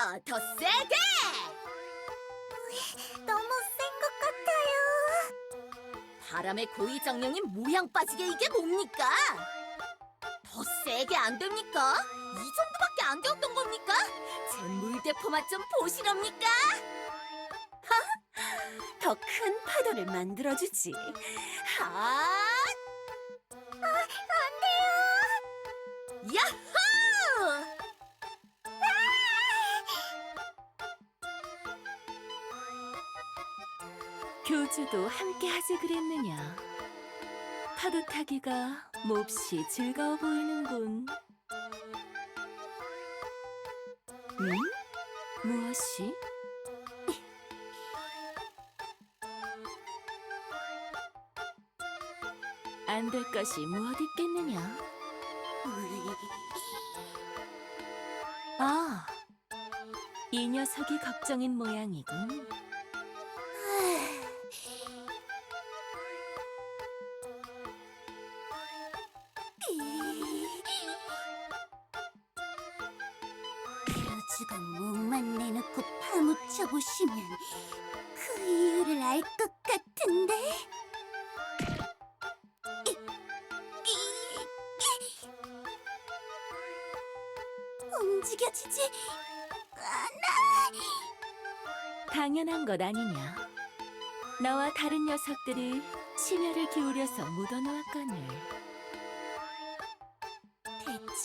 더 세게! 너무 센 것 같아요. 바람의 고위 정령이 모양 빠지게 이게 뭡니까? 더 세게 안 됩니까? 이 정도밖에 안 되었던 겁니까? 제 물대포 맛 좀 보시렵니까? 더 큰 파도를 만들어주지. 아! 교주도 함께 하지 그랬느냐. 파도 타기가 몹시 즐거워 보이는군. 응? 무엇이? 안 될 것이 무엇 있겠느냐? 아, 이 녀석이 걱정인 모양이군. 교주가 목만 내놓고 파묻혀 보시면 그 이유를 알 것 같은데. 움직여지지 않아. 당연한 것 아니냐. 나와 다른 녀석들이 심혈을 기울여서 묻어놓았거늘.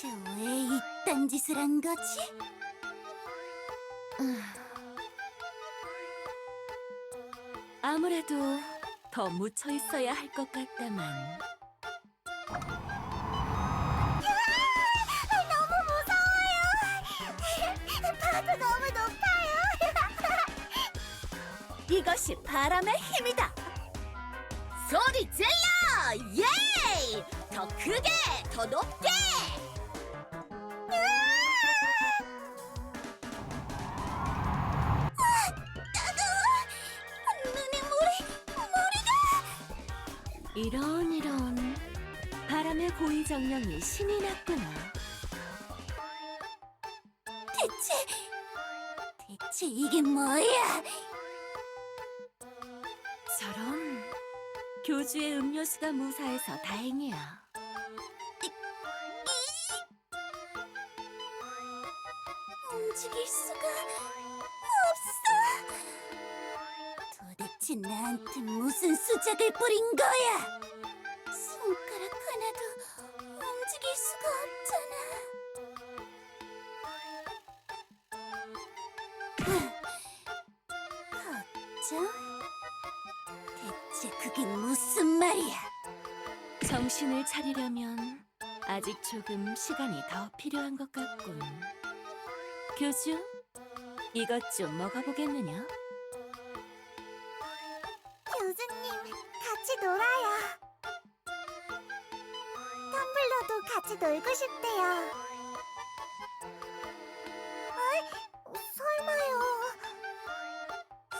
대체 왜 이딴 짓을 한 거지? 아무래도 더 묻혀 있어야 할 것 같다만. 높아요. 이것이 바람의 힘이다. 소리 질러! 예! 더 크게! 더 높게! 이런 이런 바람의 고위 정령이 신이 났구나. 대체 대체 이게 뭐야? 저런 교주의 음료수가 무사해서 다행이야. 수작을 뿌린 거야? 손가락 하나도 움직일 수가 없잖아. 걱정? 대체 그게 무슨 말이야? 정신을 차리려면 아직 조금 시간이 더 필요한 것 같군. 교주, 이것 좀 먹어보겠느냐? 놀고 싶대요. 어? 설마요.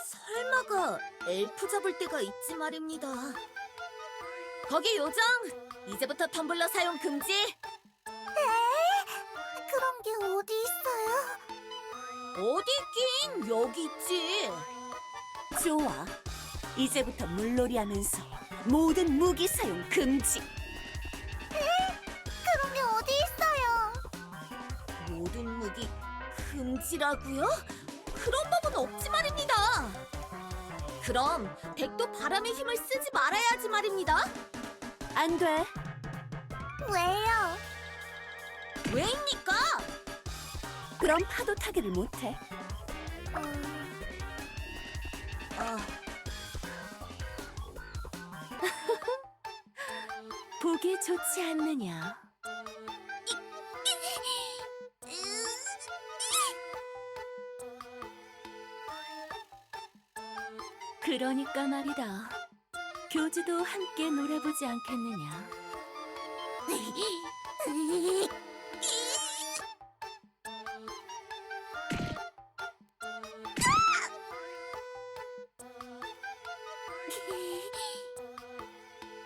설마가 엘프 잡을 때가 있지 말입니다. 거기 요정! 이제부터 텀블러 사용 금지! 그런 게 어디 있어요? 어디 있긴 여기 있지. 좋아. 이제부터 물놀이 하면서 모든 무기 사용 금지. 지라고요? 그런 법은 없지 말입니다. 그럼 백도 바람의 힘을 쓰지 말아야지 말입니다. 안 돼. 왜요? 왜입니까? 그럼 파도 타기를 못해. 아, 보기 좋지 않느냐? 그러니까 말이다. 교주도 함께 놀아보지 않겠느냐?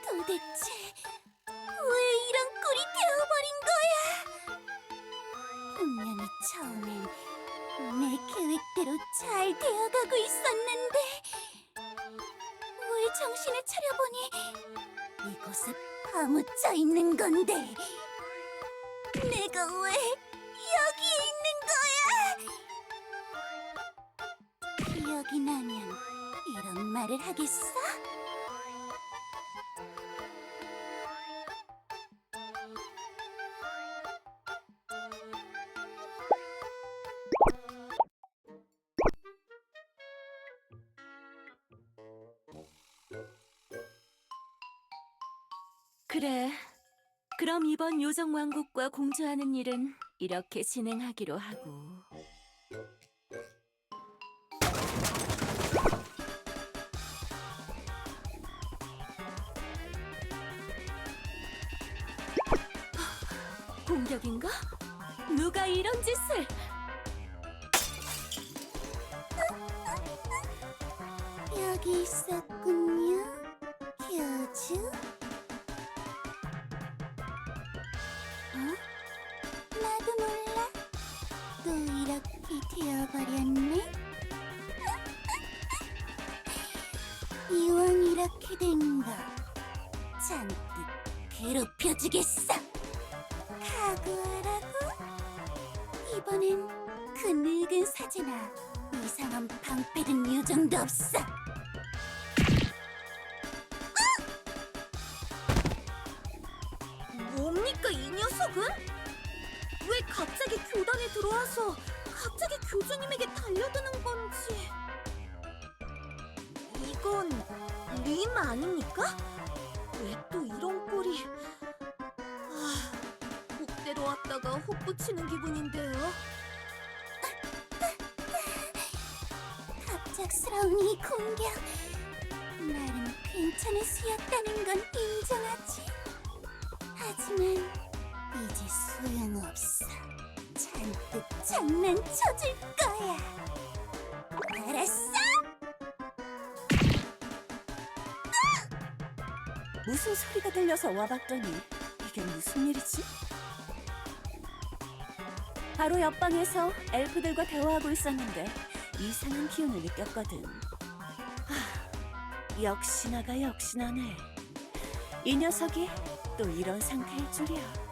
도대체 왜 이런 꼴이 되어버린 거야? 분명히 처음엔 내 계획대로 잘 되어가고 있었는데 왜 정신을 차려보니 이곳에 파묻혀 있는 건데 내가 왜 여기에 있는 거야? 기억이 나면 이런 말을 하겠어? 그래. 그럼 이번 요정 왕국과 공주하는 일은 이렇게 진행하기로 하고. 공격인가? 누가 이런 짓을? 여기 있었군요, 교주. 어? 나도 몰라. 또 이렇게 되어버렸네. 이왕 이렇게 된 거 잔뜩 괴롭혀주겠어. 각오하라고. 이번엔 그 늙은 사제나 이상한 방패든 요정도 없어. 이 녀석은? 왜 갑자기 교단에 들어와서 갑자기 교주님에게 달려드는 건지 이건 림 아닙니까? 왜 또 이런 꼴이 아, 복대로 왔다가 혹 붙이는 기분인데요 갑작스러운 이 공격 나름 괜찮은 수였다는 건 인정하지 하지만 이제 소용없어 잔뜩 장난쳐줄 거야 알았어? 무슨 소리가 들려서 와봤더니 이게 무슨 일이지? 바로 옆방에서 엘프들과 대화하고 있었는데 이상한 기운을 느꼈거든. 하, 역시나가 역시나네. 이 녀석이 또 이런 상태일 줄이야.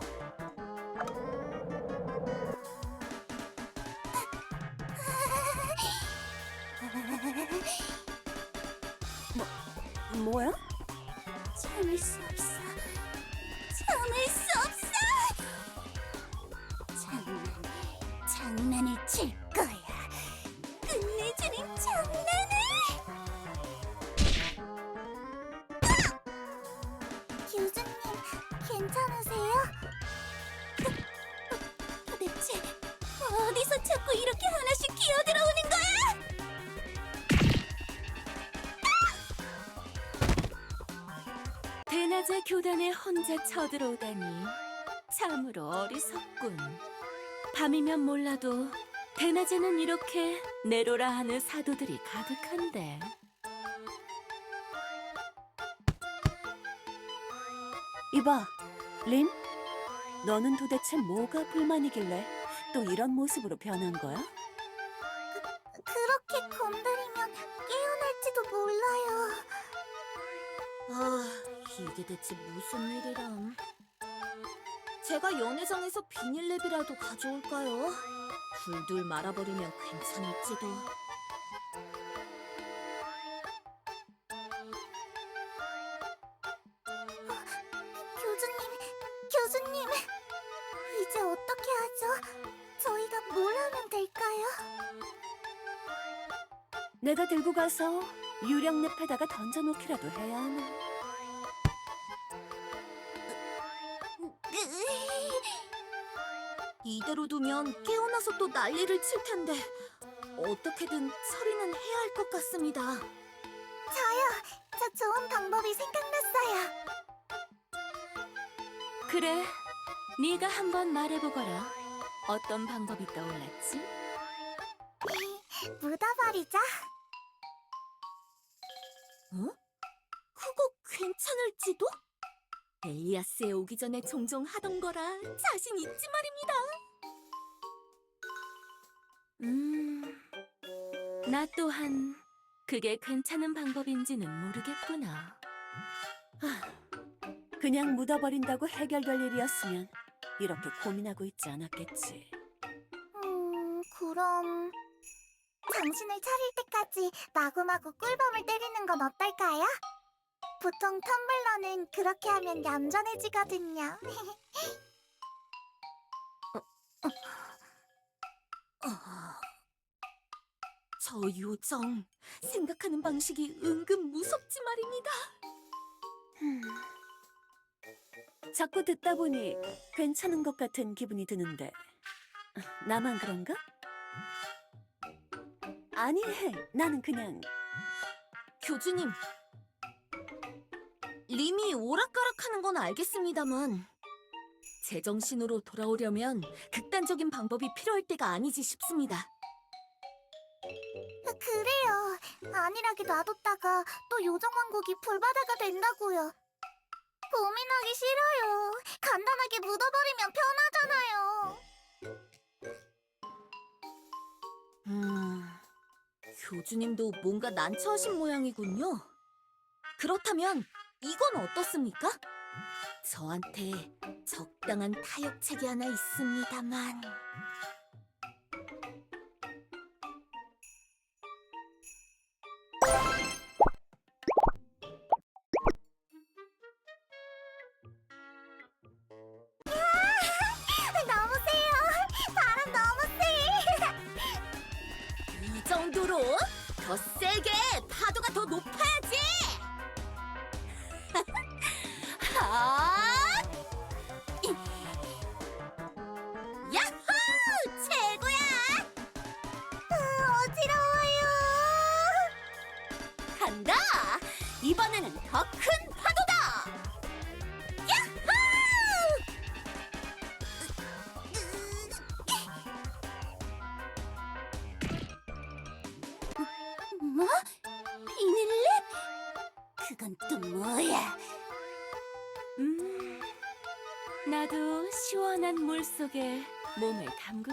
괜찮으세요? 도, 도대체 어디서 자꾸 이렇게 하나씩 기어들어오는 거야? 대낮에 교단에 혼자 쳐들어오다니 참으로 어리석군. 밤이면 몰라도 대낮에는 이렇게 내로라 하는 사도들이 가득한데. 이봐, 린. 너는 도대체 뭐가 불만이길래 또 이런 모습으로 변한 거야? 그렇게 건드리면 깨어날지도 몰라요. 아 이게 대체 무슨 일이람 제가 연회장에서 비닐랩이라도 가져올까요? 둘둘 말아버리면 괜찮을지도 가서 유령늪에다가 던져놓기라도 해야 하나? 이대로 두면 깨어나서 또 난리를 칠 텐데 어떻게든 처리는 해야 할 것 같습니다. 저요, 저 좋은 방법이 생각났어요. 그래, 네가 한번 말해보거라. 어떤 방법이 떠올랐지? 묻어버리자. 어? 그거 괜찮을지도? 엘리아스에 오기 전에 종종 하던 거라 자신 있지 말입니다. 음, 나 또한 그게 괜찮은 방법인지는 모르겠구나. 그냥 묻어버린다고 해결될 일이었으면 이렇게 고민하고 있지 않았겠지. 음, 그럼 정신을 차릴 때까지 마구마구 꿀밤을 때리는 건 어떨까요? 보통 텀블러는 그렇게 하면 얌전해지거든요. 아, 저 요정 생각하는 방식이 은근 무섭지 말입니다. 음. 자꾸 듣다 보니 괜찮은 것 같은 기분이 드는데 나만 그런가? 아니, 나는 그냥 교주님, 림이 오락가락하는 건 알겠습니다만 제정신으로 돌아오려면 극단적인 방법이 필요할 때가 아니지 싶습니다. 그래요. 안일하게 놔뒀다가 또 요정왕국이 불바다가 된다고요. 고민하기 싫어요. 간단하게 묻어버리면 편하잖아요. 교주님도 뭔가 난처하신 모양이군요. 그렇다면 이건 어떻습니까? 저한테 적당한 타협책이 하나 있습니다만.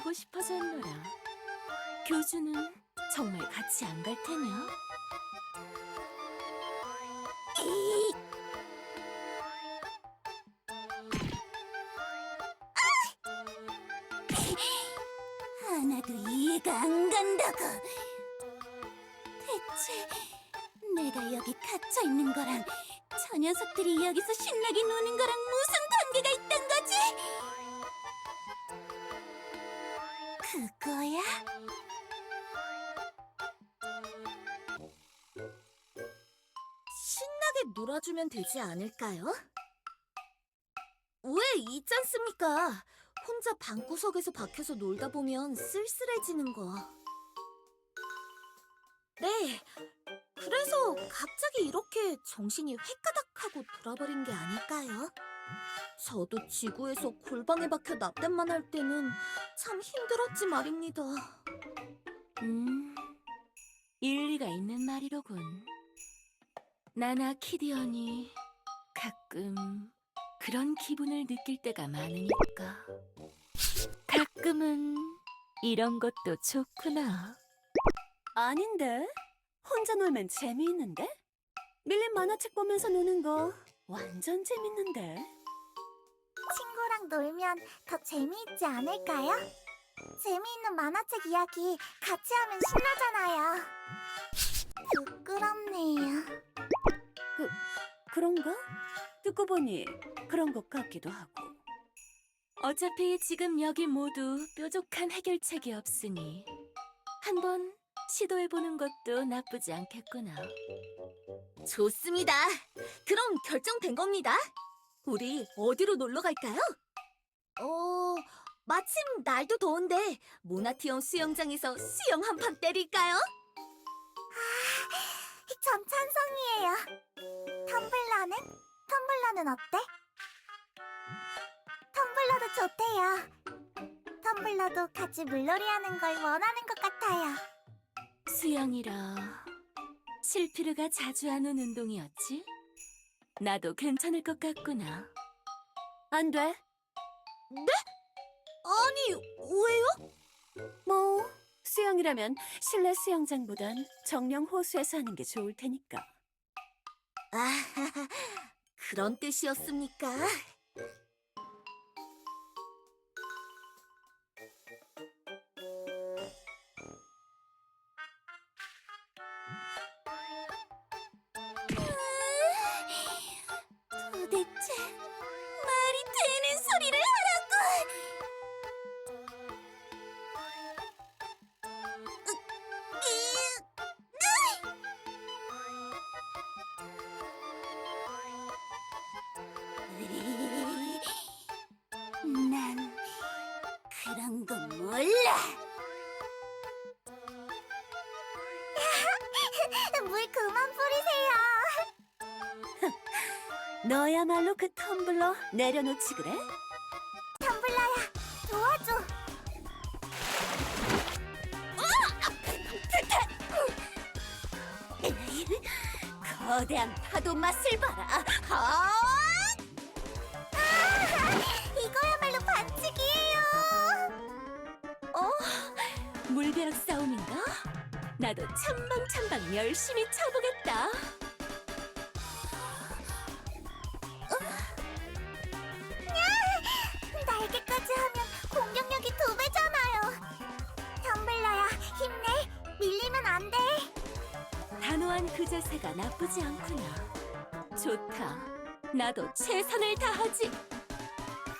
담그고 싶어졌노라. 교주는 정말 같이 안 갈 테냐? 이 하나도 이해가 안 간다고. 대체 내가 여기 갇혀 있는 거랑 저 녀석들이 여기서 신나게 노는 거랑 무슨 거야? 신나게 놀아주면 되지 않을까요? 왜 있지 않습니까? 혼자 방구석에서 박혀서 놀다 보면 쓸쓸해지는 거. 네, 그래서 갑자기 이렇게 정신이 획가닥하고 돌아버린 게 아닐까요? 저도 지구에서 골방에 박혀 납땜만 할 때는 참 힘들었지 말입니다. 음, 일리가 있는 말이로군. 나나 키디언이 가끔 그런 기분을 느낄 때가 많으니까. 가끔은 이런 것도 좋구나. 아닌데? 혼자 놀면 재미있는데? 밀린 만화책 보면서 노는 거 완전 재밌는데? 친구랑 놀면 더 재미있지 않을까요? 재미있는 만화책 이야기 같이 하면 신나잖아요. 부끄럽네요. 그런가? 듣고 보니 그런 것 같기도 하고. 어차피 지금 여기 모두 뾰족한 해결책이 없으니 한번 시도해보는 것도 나쁘지 않겠구나. 좋습니다. 그럼 결정된 겁니다. 우리 어디로 놀러 갈까요? 어, 마침 날도 더운데 모나티엄 수영장에서 수영 한 판 때릴까요? 전 찬성이에요. 텀블러는? 텀블러는 어때? 텀블러도 좋대요. 텀블러도 같이 물놀이 하는 걸 원하는 것 같아요. 수영이라 실피르가 자주 하는 운동이었지? 나도 괜찮을 것 같구나. 안 돼. 아니, 왜요? 뭐 수영이라면 실내 수영장보단 정령 호수에서 하는 게 좋을 테니까. 아, 그런 뜻이었습니까? 말이 되는 소리를 하라고! 난 그런 거 몰라. 물 그만 뿌리세요. 너야말로 그 텀블러 내려놓지 그래? 텀블러야, 도와줘. 거대한 파도 맛을 봐라. 아! 이거야말로 반칙이에요. 물벼락 싸움인가? 나도 찬방찬방 열심히 쳐보겠다. 날개까지 하면 공격력이 두 배잖아요. 텀블러야, 힘내. 밀리면 안 돼. 단호한 그 자세가 나쁘지 않구나. 좋다. 나도 최선을 다하지.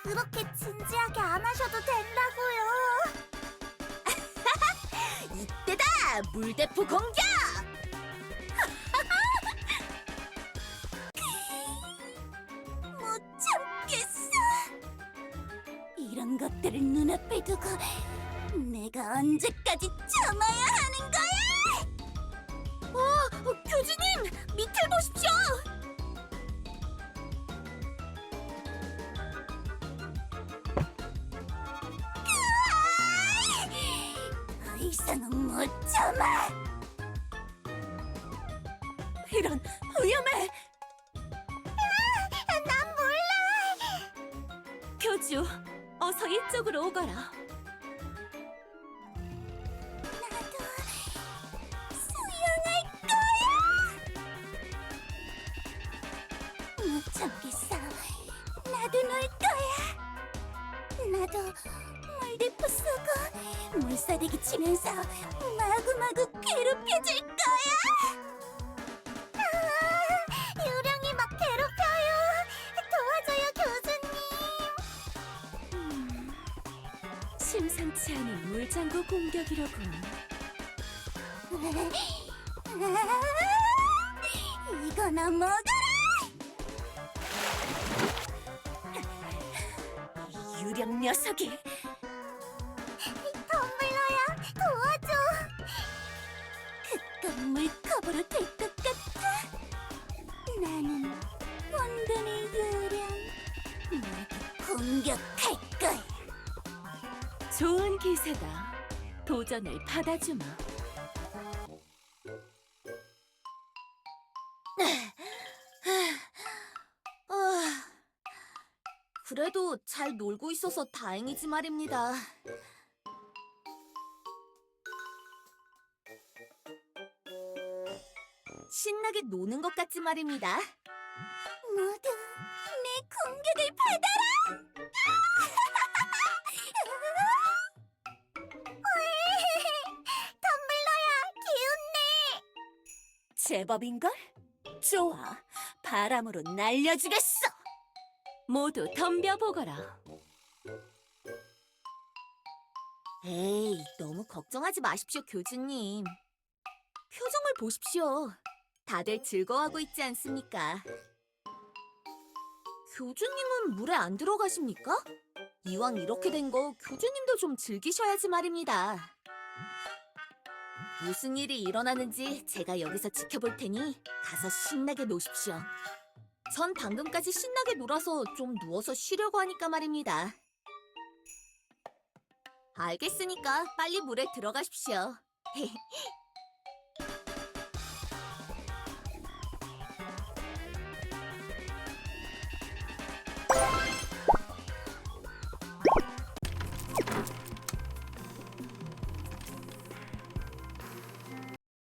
그렇게 진지하게 안 하셔도 된다고요. 이때다! 물대포 공격! 것들을 눈앞에 두고 내가 언제까지 참아야 하는 거야? 어, 교주님! 밑을 보십시오! 더 이상은 못 참아. 물사대기 치면서 마구마구 괴롭혀줄 거야. 아, 유령이 막 괴롭혀요. 도와줘요, 교수님. 음, 심상치 않은 물장구 공격이로군. 이거나 먹어라! 유령 녀석이 그깟 물컵으로 될 것 같아! 나는 온전히 유령, 모두 공격할 거야! 좋은 기세다. 도전을 받아주마. 아, 그래도 잘 놀고 있어서 다행이지 말입니다. 신나게 노는 것 같지 말입니다. 모두 내 공격을 받아라! 텀블러야, 기운내! 제법인걸? 좋아. 바람으로 날려주겠어. 모두 덤벼보거라. 에이, 너무 걱정하지 마십시오, 교주님. 표정을 보십시오. 다들 즐거워하고 있지 않습니까? 교주님은 물에 안 들어가십니까? 이왕 이렇게 된 거 교주님도 좀 즐기셔야지 말입니다. 무슨 일이 일어나는지 제가 여기서 지켜볼 테니 가서 신나게 노십시오. 전 방금까지 신나게 놀아서 좀 누워서 쉬려고 하니까 말입니다. 알겠으니까 빨리 물에 들어가십시오.